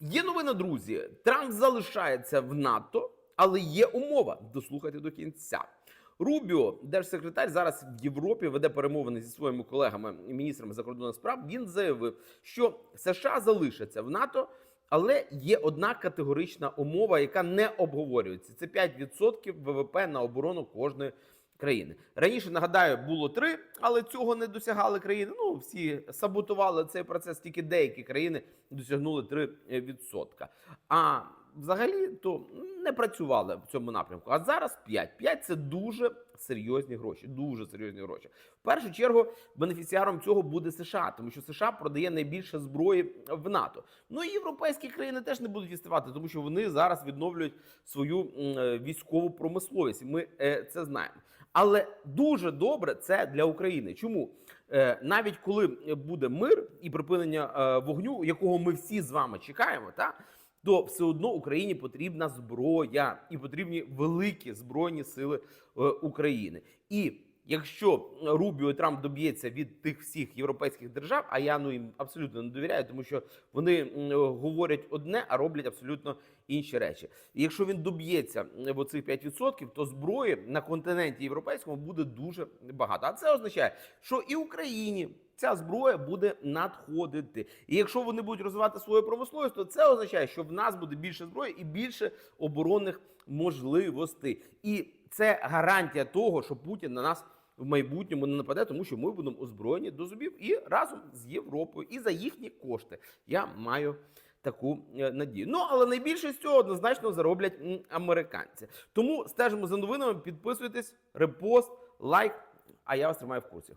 Є новина, друзі. Трамп залишається в НАТО, але є умова. Дослухайте до кінця. Рубіо, держсекретар, зараз в Європі веде перемовини зі своїми колегами міністрами закордонних справ. Він заявив, що США залишаться в НАТО, але є одна категорична умова, яка не обговорюється. Це 5% ВВП на оборону кожної країни. Раніше нагадаю, було 3, але цього не досягали країни. Ну всі саботували цей процес. Тільки деякі країни досягнули 3%. А взагалі то не працювали в цьому напрямку. А зараз 5. 5 – це дуже серйозні гроші. Дуже серйозні гроші. В першу чергу бенефіціаром цього буде США, тому що США продає найбільше зброї в НАТО. Ну і європейські країни теж не будуть відставати, тому що вони зараз відновлюють свою е, військову промисловість. Ми е, це знаємо. Але дуже добре це для України. Чому? Е, навіть коли буде мир і припинення е, вогню, якого ми всі з вами чекаємо, та то все одно Україні потрібна зброя і потрібні великі збройні сили е, України. І якщо Рубіо і Трамп доб'ється від тих всіх європейських держав, а я ну їм абсолютно не довіряю, тому що вони говорять одне, а роблять абсолютно інші речі. І якщо він доб'ється е, в оцих 5%, то зброї на континенті європейському буде дуже багато. А це означає, що і Україні ця зброя буде надходити. І якщо вони будуть розвивати свою промисловість, то це означає, що в нас буде більше зброї і більше оборонних можливостей. І це гарантія того, що Путін на нас. В майбутньому не нападе, тому що ми будемо озброєні до зубів і разом з Європою, і за їхні кошти. Я маю таку е, надію. Ну але найбільше з цього однозначно зароблять американці. Тому стежимо за новинами, підписуйтесь, репост, лайк. А я вас тримаю в курсі.